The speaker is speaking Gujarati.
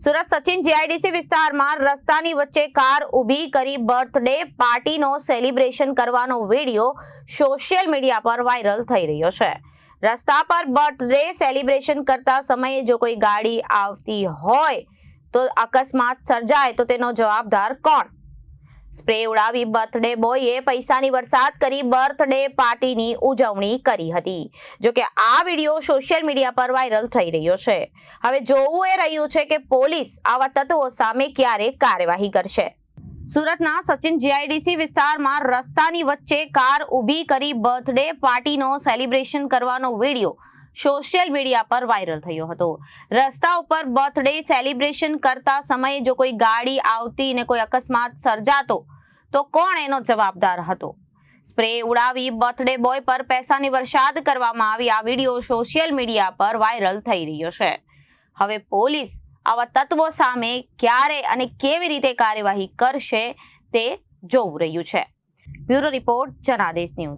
સુરત સચિન જીઆઈડીસી વિસ્તારમાં રસ્તાની વચ્ચે કાર ઊભી કરી બર્થડે પાર્ટીનો સેલિબ્રેશન કરવાનો વીડિયો સોશિયલ મીડિયા પર વાયરલ થઈ રહ્યો છે. રસ્તા પર બર્થડે સેલિબ્રેશન કરતા સમયે જો કોઈ ગાડી આવતી હોય તો અકસ્માત સર્જાય તો તેનો જવાબદાર કોણ? સ્પ્રે ઉડાવી બર્થડે બોયે પૈસાની વરસાદ કરી બર્થડે પાર્ટીની ઉજવણી કરી હતી. જો કે આ વીડિયો સોશિયલ મીડિયા પર વાયરલ થઈ રહ્યો છે. હવે જોવું એ રહ્યું છે કે પોલીસ આવા તત્વો સામે ક્યારે કાર્યવાહી કરશે. સુરતના સચિન જીઆઈડીસી વિસ્તારમાં રસ્તાની વચ્ચે કાર ઊભી કરી બર્થડે પાર્ટીનો સેલિબ્રેશન કરવાનો વીડિયો સોશિયલ મીડિયા પર વાયરલ થયો હતો. રસ્તા ઉપર બર્થડે સેલિબ્રેશન કરતા સમયે જો કોઈ ગાડી આવતી ને કોઈ અકસ્માત સર્જાતો, તો કોણ એનો જવાબદાર હતો? સ્પ્રે ઉડાવી બર્થડે બોય પર પૈસાની વરસાદ કરવામાં આવી, આ વીડિયો સોશિયલ મીડિયા પર વાયરલ થઈ રહ્યો છે. હવે પોલીસ આવા તત્વો સામે ક્યારે અને કેવી રીતે કાર્યવાહી કરશે તે જોવું રહ્યું છે. Bureau report Janadesh News.